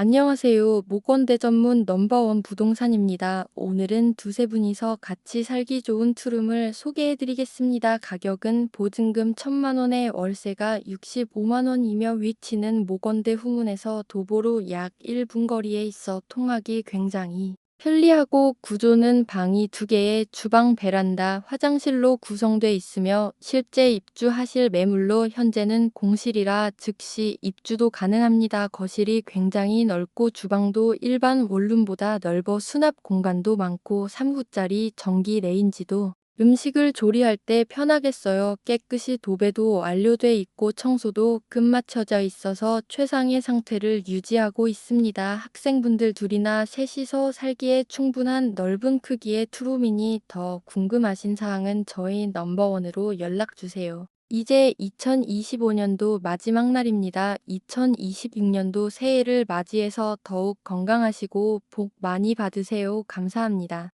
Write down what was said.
안녕하세요. 모건대 전문 넘버원 부동산입니다. 오늘은 두세 분이서 같이 살기 좋은 투룸을 소개해 드리겠습니다. 가격은 보증금 1천만 원에 월세가 65만 원이며 위치는 모건대 후문에서 도보로 약 1분 거리에 있어 통하기 굉장히 편리하고 구조는 방이 두 개에 주방 베란다, 화장실로 구성돼 있으며 실제 입주하실 매물로 현재는 공실이라 즉시 입주도 가능합니다. 거실이 굉장히 넓고 주방도 일반 원룸보다 넓어 수납 공간도 많고 3구짜리 전기 레인지도 음식을 조리할 때 편하겠어요. 깨끗이 도배도 완료돼 있고 청소도 끝마쳐져 있어서 최상의 상태를 유지하고 있습니다. 학생분들 둘이나 셋이서 살기에 충분한 넓은 크기의 투룸이니 더 궁금하신 사항은 저희 넘버원으로 연락 주세요. 이제 2025년도 마지막 날입니다. 2026년도 새해를 맞이해서 더욱 건강하시고 복 많이 받으세요. 감사합니다.